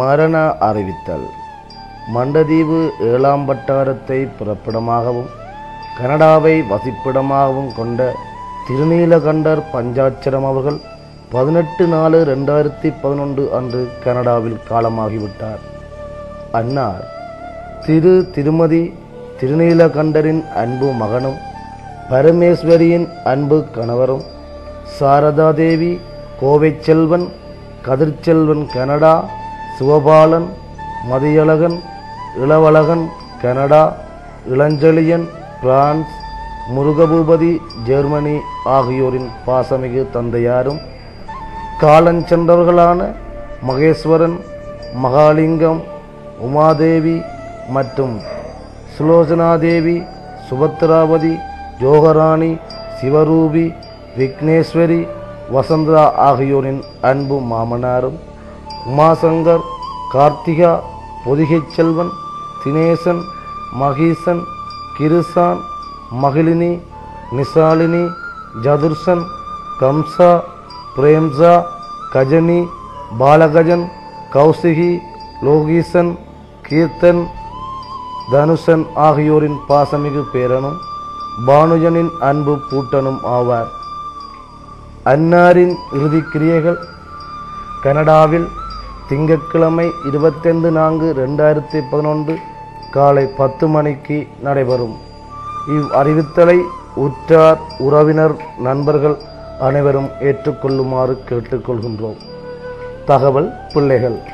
மரண அறிவித்தல். மண்டதீவு ஏழாம் வட்டாரத்தை பிறப்பிடமாகவும் கனடாவை வசிப்பிடமாகவும் கொண்ட திருநீலகண்டர் பஞ்சாட்சரம் அவர்கள் பதினெட்டு நாலு ரெண்டாயிரத்தி பதினொன்று அன்று கனடாவில் காலமாகிவிட்டார். அன்னார் திரு திருமதி திருநீலகண்டரின் அன்பு மகனும் பரமேஸ்வரியின் அன்பு கணவரும் Saradadevi Kovai Selvan Kathirselvan Canada Sivabalan Mathiyazhagan Ilavazhagan Canada Ilanchezhiyan France Murugaboopathy Germany ஆகியோரின் பாசமிகு தந்தையாரும் காலஞ்சென்றவர்களான மகேஸ்வரன் மகாலிங்கம் உமாதேவி மற்றும் சுலோசனாதேவி சுபத்ராவதி ஜோகராணி சிவரூபி விக்னேஸ்வரி வசந்தா ஆகியோரின் அன்பு மாமனாரும் உமாசங்கர் கார்த்திகா பொதிகை செல்வன் தினேசன் மகீசன் கிருசான் மகிழினி நிசாலினி ஜதுர்சன் கம்சா பிரேம்சா கஜனி பாலகஜன் கௌசிகி லோகீசன் கீர்த்தன் தனுஷன் ஆகியோரின் பாசமிகு பேரனும் பானுஜனின் அன்பு பூட்டனும் ஆவார். அன்னாரின் இறுதிக்கிரியைகள் கனடாவில் திங்கட்கிழமை இருபத்தைந்து நான்கு ரெண்டாயிரத்தி பதினொன்று காலை பத்து மணிக்கு நடைபெறும். இவ் அறிவித்தலை உற்றார் உறவினர் நண்பர்கள் அனைவரும் ஏற்றுக்கொள்ளுமாறு கேட்டுக்கொள்கின்றோம். தகவல் பிள்ளைகள்.